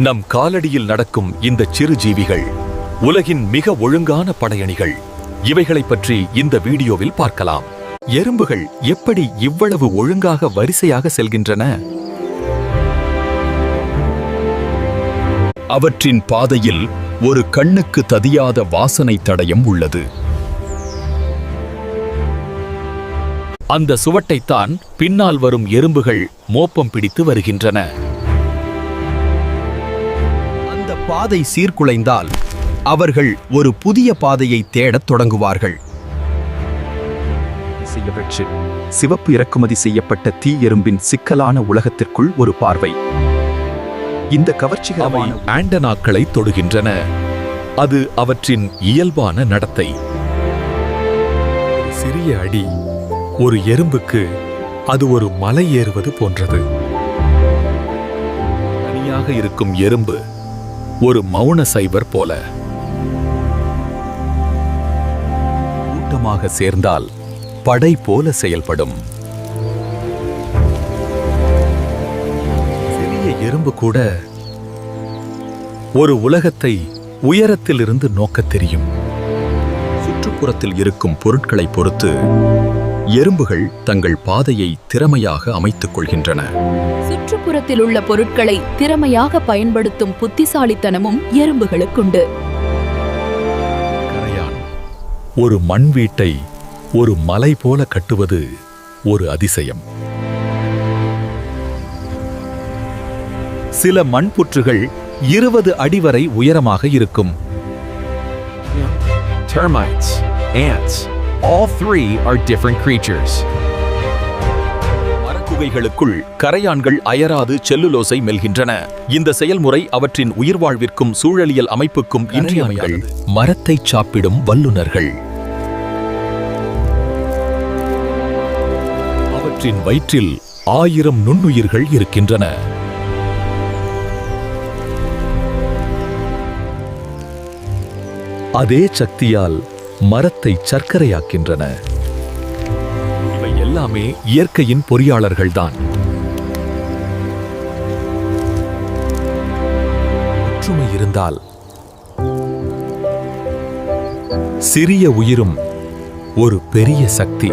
நம் காலடியில் நடக்கும் இந்த சிறு ஜீவிகள் உலகின் மிக ஒழுங்கான படையணிகள். இவைகளைப் பற்றி இந்த வீடியோவில் பார்க்கலாம். எறும்புகள் எப்படி இவ்வளவு ஒழுங்காக வரிசையாக செல்கின்றன? அவற்றின் பாதையில் ஒரு கண்ணுக்கு ததியாத வாசனை தடயம் உள்ளது. அந்த சுவட்டைத்தான் பின்னால் வரும் எறும்புகள் மோப்பம் பிடித்து வருகின்றன. பாதை சீர்குலைந்தால் அவர்கள் ஒரு புதிய பாதையை தேடத் தொடங்குவார்கள். சிவப்பு இறக்குமதி செய்யப்பட்ட தீ எறும்பின் சிக்கலான உலகத்திற்குள் ஒரு பார்வை. இந்த கவர்ச்சிகரமான ஆண்டனாக்களை தொடுகின்றன. அது அவற்றின் இயல்பான நடத்தை. சிறிய அடி ஒரு எறும்புக்கு அது ஒரு மலை ஏறுவது போன்றது. தனியாக இருக்கும் எறும்பு ஒரு மௌன சைவர் போல. கூட்டமாக சேர்ந்தால் படை போல செயல்படும். சிறிய எறும்பு கூட ஒரு உலகத்தை உயரத்திலிருந்து நோக்கத் தெரியும். சுற்றுப்புறத்தில் இருக்கும் பொருட்களை பொறுத்து எறும்புகள் தங்கள் பாதையை திறமையாக அமைத்துக் கொள்கின்றன. சுற்றுப்புறத்தில் உள்ள பொருட்களை திறமையாக பயன்படுத்தும் புத்திசாலித்தனமும் எறும்புகளுக்குண்டு. ஒரு மண் வீட்டை ஒரு மலை போல கட்டுவது ஒரு அதிசயம். சில மண்புற்றுகள் இருபது அடி வரை உயரமாக இருக்கும். Termites, ants. All three are different creatures. மரக்குகைகளுக்குள் கரையான்கள் அயராது செல்லுலோசை மெல்கின்றன. இந்த செயல்முறை அவற்றின் உயிர்வாழ்விற்கும் சூழலியல் அமைப்புக்கும் இன்றியமையாதது. மரத்தை சாப்பிடும் வல்லுனர்கள் அவற்றின் வயிற்றில் ஆயிரம் நுண்ணுயிர்கள் இருக்கின்றன. அதே சக்தியால் மரத்தை சர்க்கரையாக்கின்றன. இவை எல்லாமே இயற்கையின் பொறியாளர்கள்தான். ஒற்றுமை இருந்தால் சிறிய உயிரும் ஒரு பெரிய சக்தி.